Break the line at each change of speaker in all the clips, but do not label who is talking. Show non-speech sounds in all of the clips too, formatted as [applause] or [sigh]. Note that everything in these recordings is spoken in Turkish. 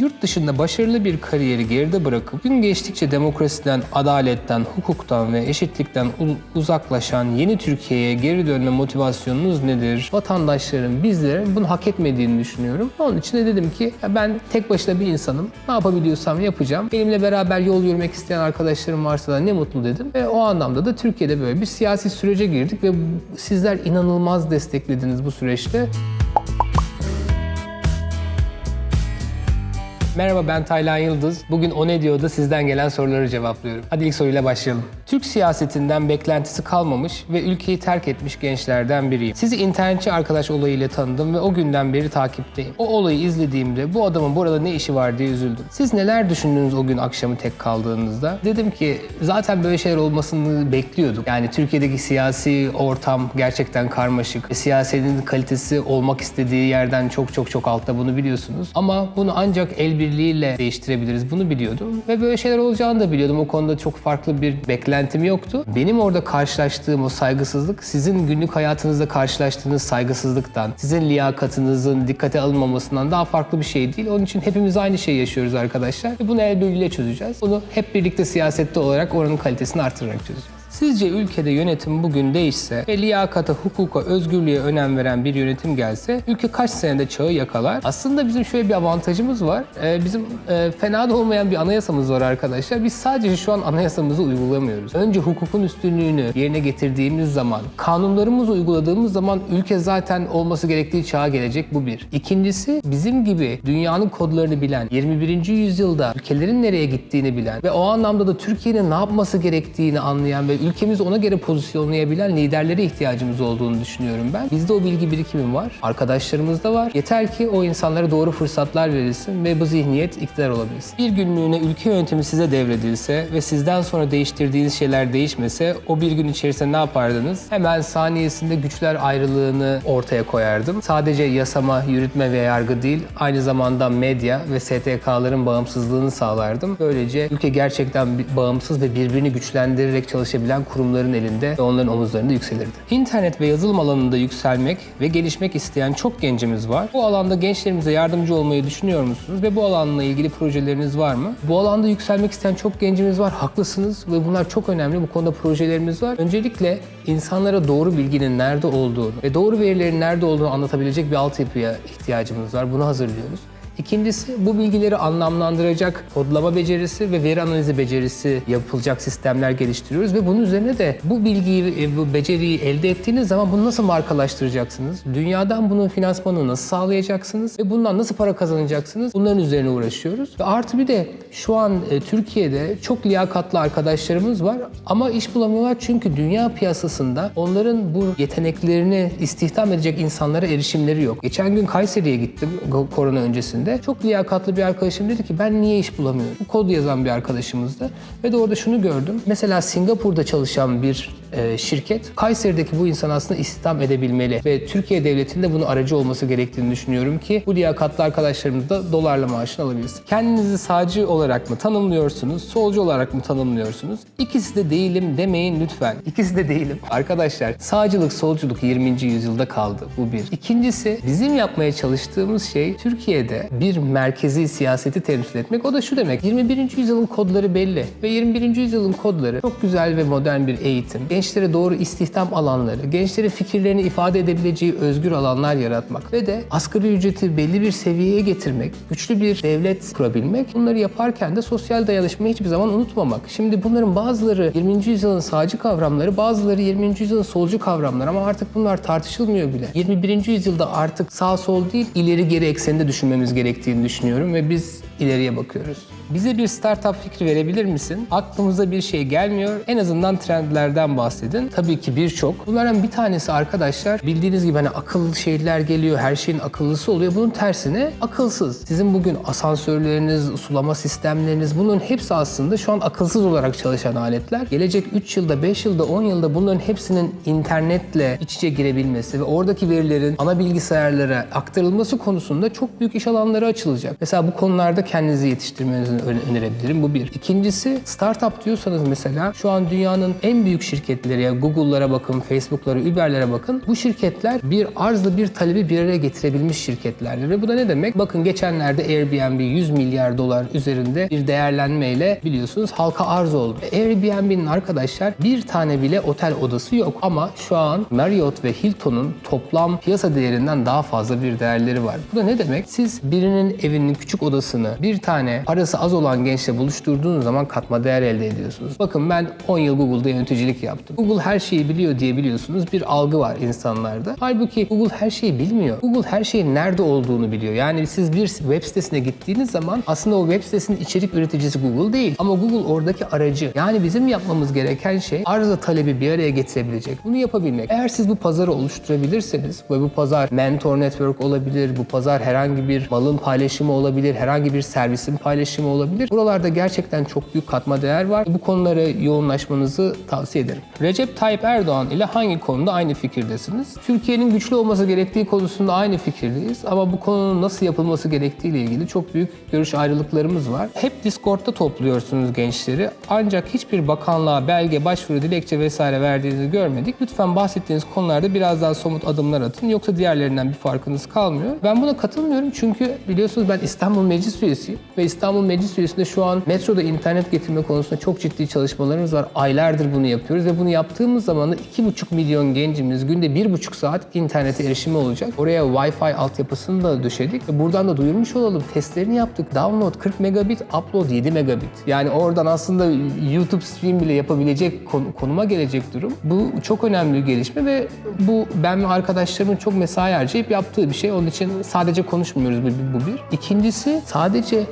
Yurt dışında başarılı bir kariyeri geride bırakıp gün geçtikçe demokrasiden, adaletten, hukuktan ve eşitlikten uzaklaşan yeni Türkiye'ye geri dönme motivasyonunuz nedir? Vatandaşların bizlerin bunu hak etmediğini düşünüyorum. Onun için de dedim ki ben tek başına bir insanım. Ne yapabiliyorsam yapacağım. Benimle beraber yol yürümek isteyen arkadaşlarım varsa da ne mutlu dedim. Ve o anlamda da Türkiye'de böyle bir siyasi sürece girdik ve sizler inanılmaz desteklediniz bu süreçte. Merhaba ben Taylan Yıldız. Bugün O Ne Diyor'da sizden gelen soruları cevaplıyorum. Hadi ilk soruyla başlayalım. Türk siyasetinden beklentisi kalmamış ve ülkeyi terk etmiş gençlerden biriyim. Sizi internetçi arkadaş olayıyla tanıdım ve o günden beri takipteyim. O olayı izlediğimde bu adamın burada ne işi var diye üzüldüm. Siz neler düşündünüz o gün akşamı tek kaldığınızda? Dedim ki zaten böyle şeyler olmasını bekliyorduk. Yani Türkiye'deki siyasi ortam gerçekten karmaşık. Siyasetin kalitesi olmak istediği yerden çok çok çok altta bunu biliyorsunuz. Ama bunu ancak el birliğiyle değiştirebiliriz. Bunu biliyordum. Ve böyle şeyler olacağını da biliyordum. O konuda çok farklı bir beklentim yoktu. Benim orada karşılaştığım o saygısızlık sizin günlük hayatınızda karşılaştığınız saygısızlıktan, sizin liyakatınızın dikkate alınmamasından daha farklı bir şey değil. Onun için hepimiz aynı şeyi yaşıyoruz arkadaşlar. Ve bunu el birliğiyle çözeceğiz. Bunu hep birlikte siyasette olarak oranın kalitesini artırarak çözeceğiz. Sizce ülkede yönetim bugün değişse ve liyakata, hukuka, özgürlüğe önem veren bir yönetim gelse ülke kaç senede çağı yakalar? Aslında bizim şöyle bir avantajımız var. Ee, bizim e, fena da olmayan bir anayasamız var arkadaşlar. Biz sadece şu an anayasamızı uygulamıyoruz. Önce hukukun üstünlüğünü yerine getirdiğimiz zaman, kanunlarımızı uyguladığımız zaman ülke zaten olması gerektiği çağa gelecek. Bu bir. İkincisi bizim gibi dünyanın kodlarını bilen, 21. yüzyılda ülkelerin nereye gittiğini bilen ve o anlamda da Türkiye'nin ne yapması gerektiğini anlayan ve ülkemizi ona göre pozisyonlayabilen liderlere ihtiyacımız olduğunu düşünüyorum ben. Bizde o bilgi birikimi var. Arkadaşlarımızda var. Yeter ki o insanlara doğru fırsatlar verilsin ve bu zihniyet iktidar olabilsin. Bir günlüğüne ülke yönetimi size devredilse ve sizden sonra değiştirdiğiniz şeyler değişmese o bir gün içerisinde ne yapardınız? Hemen saniyesinde güçler ayrılığını ortaya koyardım. Sadece yasama, yürütme ve yargı değil, aynı zamanda medya ve STK'ların bağımsızlığını sağlardım. Böylece ülke gerçekten bağımsız ve birbirini güçlendirerek çalışabilen kurumların elinde ve onların omuzlarında yükselirdi. İnternet ve yazılım alanında yükselmek ve gelişmek isteyen çok gencimiz var. Bu alanda gençlerimize yardımcı olmayı düşünüyor musunuz ve bu alanla ilgili projeleriniz var mı? Bu alanda yükselmek isteyen çok gencimiz var. Haklısınız ve bunlar çok önemli. Bu konuda projelerimiz var. Öncelikle insanlara doğru bilginin nerede olduğunu ve doğru verilerin nerede olduğunu anlatabilecek bir altyapıya ihtiyacımız var. Bunu hazırlıyoruz. İkincisi bu bilgileri anlamlandıracak kodlama becerisi ve veri analizi becerisi yapılacak sistemler geliştiriyoruz ve bunun üzerine de bu bilgiyi, e, bu beceriyi elde ettiğiniz zaman bunu nasıl markalaştıracaksınız? Dünyadan bunun finansmanını nasıl sağlayacaksınız ve bundan nasıl para kazanacaksınız? Bunların üzerine uğraşıyoruz. Ve artı bir de şu an e, Türkiye'de çok liyakatlı arkadaşlarımız var ama iş bulamıyorlar çünkü dünya piyasasında onların bu yeteneklerini istihdam edecek insanlara erişimleri yok. Geçen gün Kayseri'ye gittim korona öncesinde. Çok liyakatlı bir arkadaşım dedi ki ben niye iş bulamıyorum? Bu kod yazan bir arkadaşımızdı. Ve de orada şunu gördüm. Mesela Singapur'da çalışan bir e, şirket Kayseri'deki bu insan aslında istihdam edebilmeli ve Türkiye devletinde bunu aracı olması gerektiğini düşünüyorum ki bu liyakatlı arkadaşlarımız da dolarla maaşını alabilsin. Kendinizi sağcı olarak mı tanımlıyorsunuz, solcu olarak mı tanımlıyorsunuz? İkisi de değilim demeyin lütfen. İkisi de değilim. Arkadaşlar sağcılık, solculuk 20. yüzyılda kaldı. Bu bir. İkincisi bizim yapmaya çalıştığımız şey Türkiye'de bir merkezi siyaseti temsil etmek. O da şu demek. 21. yüzyılın kodları belli ve 21. yüzyılın kodları çok güzel ve modern bir eğitim. Gençlere doğru istihdam alanları, gençlere fikirlerini ifade edebileceği özgür alanlar yaratmak ve de asgari ücreti belli bir seviyeye getirmek, güçlü bir devlet kurabilmek. Bunları yaparken de sosyal dayanışmayı hiçbir zaman unutmamak. Şimdi bunların bazıları 20. yüzyılın sağcı kavramları, bazıları 20. yüzyılın solcu kavramları ama artık bunlar tartışılmıyor bile. 21. yüzyılda artık sağ sol değil, ileri geri ekseninde düşünmemiz gerektiğini düşünüyorum ve biz ileriye bakıyoruz. Bize bir startup fikri verebilir misin? Aklımıza bir şey gelmiyor. En azından trendlerden bahsedin. Tabii ki birçok. Bunlardan bir tanesi arkadaşlar bildiğiniz gibi hani akıllı şeyler geliyor, her şeyin akıllısı oluyor. Bunun tersine akılsız. Sizin bugün asansörleriniz, sulama sistemleriniz bunların hepsi aslında şu an akılsız olarak çalışan aletler. Gelecek 3 yılda, 5 yılda, 10 yılda bunların hepsinin internetle iç içe girebilmesi ve oradaki verilerin ana bilgisayarlara aktarılması konusunda çok büyük iş alanları açılacak. Mesela bu konularda kendinizi yetiştirmeniz ö- önerebilirim. Bu bir. İkincisi startup diyorsanız mesela şu an dünyanın en büyük şirketleri ya Google'lara bakın, Facebook'lara, Uber'lere bakın. Bu şirketler bir arzla bir talebi bir araya getirebilmiş şirketlerdir. Ve bu da ne demek? Bakın geçenlerde Airbnb 100 milyar dolar üzerinde bir değerlenmeyle biliyorsunuz halka arz oldu. Airbnb'nin arkadaşlar bir tane bile otel odası yok ama şu an Marriott ve Hilton'un toplam piyasa değerinden daha fazla bir değerleri var. Bu da ne demek? Siz birinin evinin küçük odasını bir tane parası az olan gençle buluşturduğunuz zaman katma değer elde ediyorsunuz. Bakın ben 10 yıl Google'da yöneticilik yaptım. Google her şeyi biliyor diye biliyorsunuz bir algı var insanlarda. Halbuki Google her şeyi bilmiyor. Google her şeyin nerede olduğunu biliyor. Yani siz bir web sitesine gittiğiniz zaman aslında o web sitesinin içerik üreticisi Google değil. Ama Google oradaki aracı. Yani bizim yapmamız gereken şey arzla talebi bir araya getirebilecek. Bunu yapabilmek. Eğer siz bu pazarı oluşturabilirseniz ve bu pazar mentor network olabilir, bu pazar herhangi bir malın paylaşımı olabilir, herhangi bir servisin paylaşımı olabilir. Buralarda gerçekten çok büyük katma değer var. Bu konulara yoğunlaşmanızı tavsiye ederim. Recep Tayyip Erdoğan ile hangi konuda aynı fikirdesiniz? Türkiye'nin güçlü olması gerektiği konusunda aynı fikirdeyiz ama bu konunun nasıl yapılması gerektiği ile ilgili çok büyük görüş ayrılıklarımız var. Hep Discord'da topluyorsunuz gençleri ancak hiçbir bakanlığa belge, başvuru, dilekçe vesaire verdiğinizi görmedik. Lütfen bahsettiğiniz konularda biraz daha somut adımlar atın yoksa diğerlerinden bir farkınız kalmıyor. Ben buna katılmıyorum çünkü biliyorsunuz ben İstanbul Meclis üyesiyim ve İstanbul Meclis üyesinde şu an metroda internet getirme konusunda çok ciddi çalışmalarımız var. Aylardır bunu yapıyoruz ve bunu yaptığımız zaman da 2,5 milyon gencimiz günde 1,5 saat internete erişimi olacak. Oraya Wi-Fi altyapısını da döşedik ve buradan da duyurmuş olalım. Testlerini yaptık. Download 40 megabit, upload 7 megabit. Yani oradan aslında YouTube stream bile yapabilecek kon- konuma gelecek durum. Bu çok önemli bir gelişme ve bu ben ve arkadaşlarımın çok mesai harcayıp yaptığı bir şey. Onun için sadece konuşmuyoruz bu, bu bir. İkincisi sadece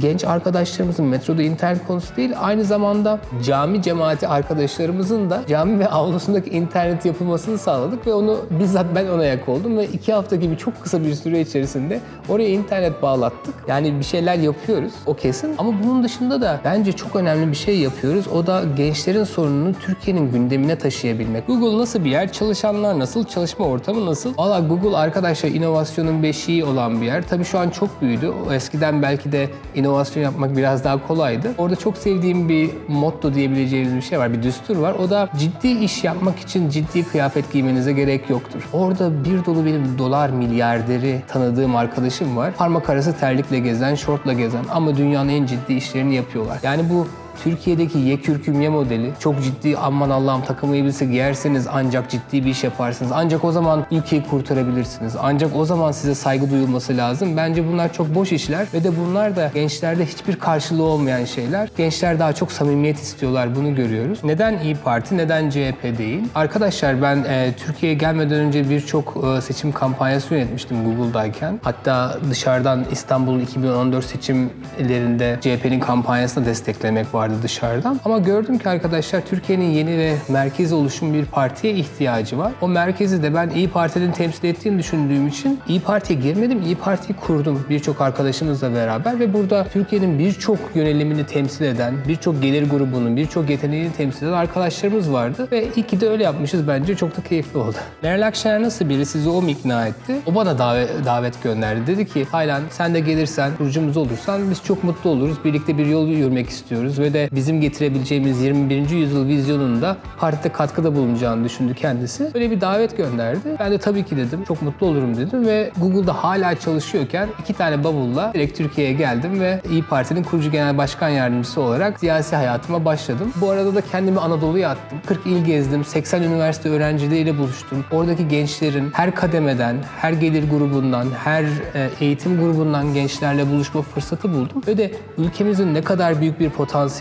genç arkadaşlarımızın metroda internet konusu değil, aynı zamanda cami cemaati arkadaşlarımızın da cami ve avlusundaki internet yapılmasını sağladık ve onu bizzat ben ona yak oldum ve iki hafta gibi çok kısa bir süre içerisinde oraya internet bağlattık. Yani bir şeyler yapıyoruz, o kesin. Ama bunun dışında da bence çok önemli bir şey yapıyoruz. O da gençlerin sorununu Türkiye'nin gündemine taşıyabilmek. Google nasıl bir yer? Çalışanlar nasıl? Çalışma ortamı nasıl? Valla Google arkadaşlar inovasyonun beşiği olan bir yer. Tabii şu an çok büyüdü. Eskiden belki de inovasyon yapmak biraz daha kolaydı. Orada çok sevdiğim bir motto diyebileceğimiz bir şey var, bir düstur var. O da ciddi iş yapmak için ciddi kıyafet giymenize gerek yoktur. Orada bir dolu benim dolar milyarderi tanıdığım arkadaşım var. Parmak arası terlikle gezen, şortla gezen ama dünyanın en ciddi işlerini yapıyorlar. Yani bu Türkiye'deki ye kürküm ye modeli çok ciddi aman Allah'ım takım elbise giyerseniz ancak ciddi bir iş yaparsınız. Ancak o zaman ülkeyi kurtarabilirsiniz. Ancak o zaman size saygı duyulması lazım. Bence bunlar çok boş işler ve de bunlar da gençlerde hiçbir karşılığı olmayan şeyler. Gençler daha çok samimiyet istiyorlar bunu görüyoruz. Neden İyi Parti, neden CHP değil? Arkadaşlar ben e, Türkiye'ye gelmeden önce birçok e, seçim kampanyası yönetmiştim Google'dayken. Hatta dışarıdan İstanbul 2014 seçimlerinde CHP'nin kampanyasını desteklemek vardı dışarıdan. Ama gördüm ki arkadaşlar Türkiye'nin yeni ve merkez oluşum bir partiye ihtiyacı var. O merkezi de ben İyi Parti'nin temsil ettiğini düşündüğüm için İyi Parti'ye girmedim, İyi Parti'yi kurdum birçok arkadaşımızla beraber ve burada Türkiye'nin birçok yönelimini temsil eden, birçok gelir grubunun, birçok yeteneğini temsil eden arkadaşlarımız vardı ve iyi ki de öyle yapmışız bence çok da keyifli oldu. [laughs] Meral Akşener nasıl biri sizi o mu ikna etti? O bana davet, davet gönderdi. Dedi ki Taylan sen de gelirsen, kurucumuz olursan biz çok mutlu oluruz. Birlikte bir yol yürümek istiyoruz ve de bizim getirebileceğimiz 21. yüzyıl vizyonunda partide katkıda bulunacağını düşündü kendisi. Böyle bir davet gönderdi. Ben de tabii ki dedim. Çok mutlu olurum dedim ve Google'da hala çalışıyorken iki tane bavulla direkt Türkiye'ye geldim ve İyi Parti'nin kurucu genel başkan yardımcısı olarak siyasi hayatıma başladım. Bu arada da kendimi Anadolu'ya attım. 40 il gezdim. 80 üniversite öğrencileriyle buluştum. Oradaki gençlerin her kademeden, her gelir grubundan, her e, eğitim grubundan gençlerle buluşma fırsatı buldum. Ve de ülkemizin ne kadar büyük bir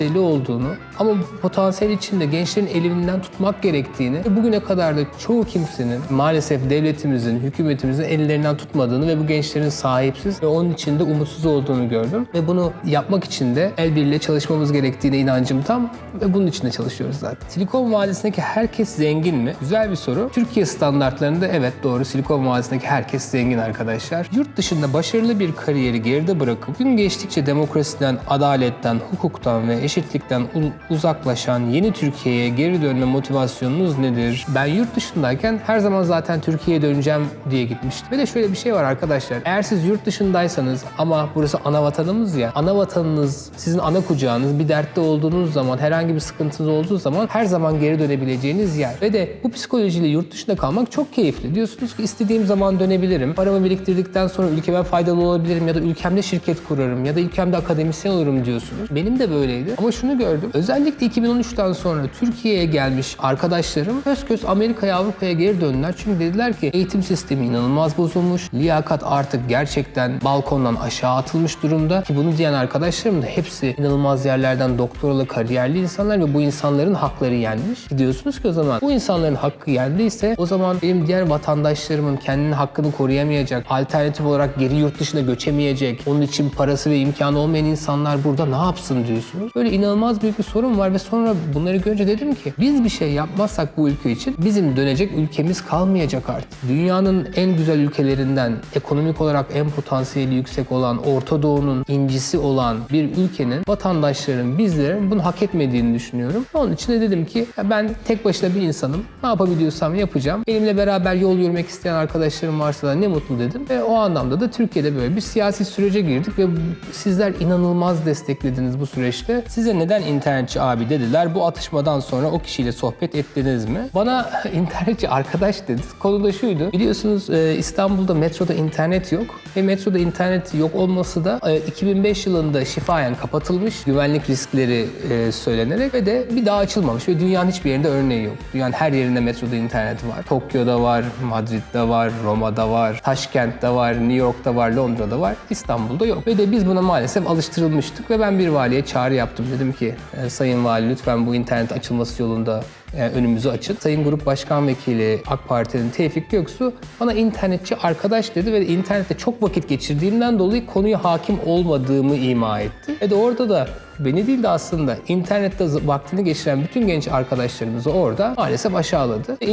potansiyeli olduğunu ama bu potansiyel içinde gençlerin elinden tutmak gerektiğini ve bugüne kadar da çoğu kimsenin maalesef devletimizin, hükümetimizin ellerinden tutmadığını ve bu gençlerin sahipsiz ve onun içinde umutsuz olduğunu gördüm. Ve bunu yapmak için de el birliğiyle çalışmamız gerektiğine inancım tam ve bunun için de çalışıyoruz zaten. Silikon Vadisi'ndeki herkes zengin mi? Güzel bir soru. Türkiye standartlarında evet doğru Silikon Vadisi'ndeki herkes zengin arkadaşlar. Yurt dışında başarılı bir kariyeri geride bırakıp gün geçtikçe demokrasiden, adaletten, hukuktan ve eşitlikten uzaklaşan yeni Türkiye'ye geri dönme motivasyonunuz nedir? Ben yurt dışındayken her zaman zaten Türkiye'ye döneceğim diye gitmiştim. Ve de şöyle bir şey var arkadaşlar. Eğer siz yurt dışındaysanız ama burası ana vatanımız ya. Ana vatanınız sizin ana kucağınız bir dertte olduğunuz zaman herhangi bir sıkıntınız olduğu zaman her zaman geri dönebileceğiniz yer. Ve de bu psikolojiyle yurt dışında kalmak çok keyifli. Diyorsunuz ki istediğim zaman dönebilirim. Paramı biriktirdikten sonra ülkeme faydalı olabilirim ya da ülkemde şirket kurarım ya da ülkemde akademisyen olurum diyorsunuz. Benim de böyleydi. Ama şunu gördüm. Özellikle 2013'ten sonra Türkiye'ye gelmiş arkadaşlarım köz köz Amerika'ya Avrupa'ya geri döndüler. Çünkü dediler ki eğitim sistemi inanılmaz bozulmuş. Liyakat artık gerçekten balkondan aşağı atılmış durumda. Ki bunu diyen arkadaşlarım da hepsi inanılmaz yerlerden doktoralı kariyerli insanlar ve bu insanların hakları yenmiş. Diyorsunuz ki o zaman bu insanların hakkı yendiyse o zaman benim diğer vatandaşlarımın kendinin hakkını koruyamayacak, alternatif olarak geri yurt dışına göçemeyecek, onun için parası ve imkanı olmayan insanlar burada ne yapsın diyorsunuz. Böyle inanılmaz büyük bir sorun var ve sonra bunları görünce dedim ki biz bir şey yapmazsak bu ülke için bizim dönecek ülkemiz kalmayacak artık. Dünyanın en güzel ülkelerinden ekonomik olarak en potansiyeli yüksek olan Orta Doğu'nun incisi olan bir ülkenin vatandaşların bizlerin bunu hak etmediğini düşünüyorum. Onun için de dedim ki ben tek başına bir insanım. Ne yapabiliyorsam yapacağım. Benimle beraber yol yürümek isteyen arkadaşlarım varsa da ne mutlu dedim. Ve o anlamda da Türkiye'de böyle bir siyasi sürece girdik ve sizler inanılmaz desteklediniz bu süreçte. Size neden internetçi abi dediler. Bu atışmadan sonra o kişiyle sohbet ettiniz mi? Bana [laughs] internetçi arkadaş dedi. Konu da şuydu. Biliyorsunuz e, İstanbul'da metroda internet yok. Ve metroda internet yok olması da e, 2005 yılında şifayen kapatılmış. Güvenlik riskleri e, söylenerek ve de bir daha açılmamış. Ve dünyanın hiçbir yerinde örneği yok. Dünyanın her yerinde metroda internet var. Tokyo'da var, Madrid'de var, Roma'da var, Taşkent'te var, New York'ta var, Londra'da var. İstanbul'da yok. Ve de biz buna maalesef alıştırılmıştık ve ben bir valiye çağrı yaptım. Dedim ki "E, Sayın Vali lütfen bu internet açılması yolunda e, önümüzü açın. Sayın Grup Başkan Vekili AK Parti'nin Tevfik Göksu bana internetçi arkadaş dedi ve internette çok vakit geçirdiğimden dolayı konuya hakim olmadığımı ima etti. Ve de orada da beni değil de aslında internette vaktini geçiren bütün genç arkadaşlarımızı orada maalesef aşağıladı. Ve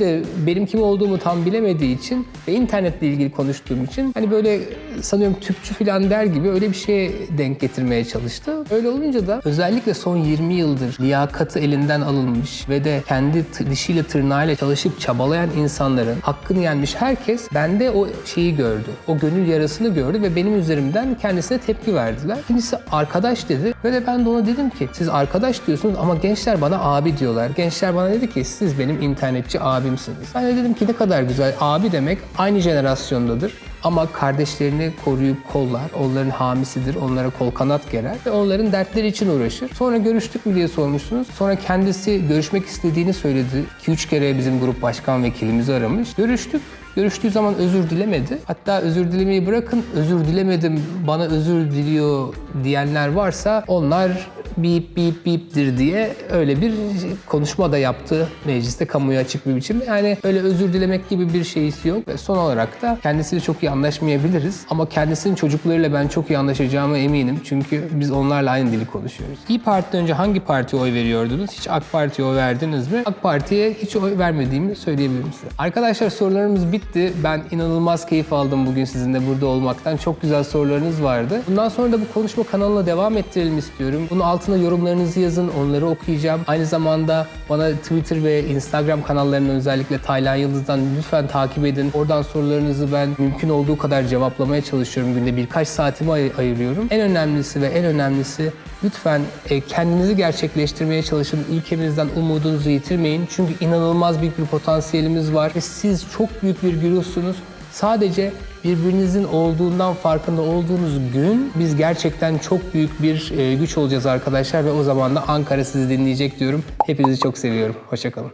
de benim kim olduğumu tam bilemediği için ve internetle ilgili konuştuğum için hani böyle sanıyorum tüpçü falan der gibi öyle bir şeye denk getirmeye çalıştı. Öyle olunca da özellikle son 20 yıldır liyakatı elinden alınmış ve de kendi dişiyle tırnağıyla çalışıp çabalayan insanların hakkını yenmiş herkes bende o şeyi gördü. O gönül yarasını gördü ve benim üzerimden kendisine tepki verdiler. Kimisi arkadaş dedi ve de ben de ona dedim ki siz arkadaş diyorsunuz ama gençler bana abi diyorlar. Gençler bana dedi ki siz benim internetçi abimsiniz. Ben de dedim ki ne kadar güzel abi demek aynı jenerasyondadır. Ama kardeşlerini koruyup kollar, onların hamisidir, onlara kol kanat gerer ve onların dertleri için uğraşır. Sonra görüştük mü diye sormuşsunuz. Sonra kendisi görüşmek istediğini söyledi. 2-3 kere bizim grup başkan vekilimizi aramış. Görüştük. Görüştüğü zaman özür dilemedi. Hatta özür dilemeyi bırakın, özür dilemedim, bana özür diliyor diyenler varsa onlar bip bip biptir diye öyle bir konuşma da yaptı mecliste kamuya açık bir biçimde. Yani öyle özür dilemek gibi bir şeysi yok. Ve son olarak da kendisiyle çok iyi anlaşmayabiliriz. Ama kendisinin çocuklarıyla ben çok iyi anlaşacağıma eminim. Çünkü biz onlarla aynı dili konuşuyoruz. İyi Parti'den önce hangi partiye oy veriyordunuz? Hiç AK Parti'ye oy verdiniz mi? AK Parti'ye hiç oy vermediğimi söyleyebilirim size. Arkadaşlar sorularımız bitti. Ben inanılmaz keyif aldım bugün sizinle burada olmaktan. Çok güzel sorularınız vardı. Bundan sonra da bu konuşma kanalına devam ettirelim istiyorum. Bunun altına yorumlarınızı yazın. Onları okuyacağım. Aynı zamanda bana Twitter ve Instagram kanallarından özellikle Taylan Yıldız'dan lütfen takip edin. Oradan sorularınızı ben mümkün olduğu kadar cevaplamaya çalışıyorum. Günde birkaç saatimi ay- ayırıyorum. En önemlisi ve en önemlisi lütfen e, kendinizi gerçekleştirmeye çalışın. Ülkemizden umudunuzu yitirmeyin. Çünkü inanılmaz büyük bir potansiyelimiz var ve siz çok büyük bir güruhsunuz. Sadece birbirinizin olduğundan farkında olduğunuz gün biz gerçekten çok büyük bir e, güç olacağız arkadaşlar ve o zaman da Ankara sizi dinleyecek diyorum. Hepinizi çok seviyorum. Hoşçakalın.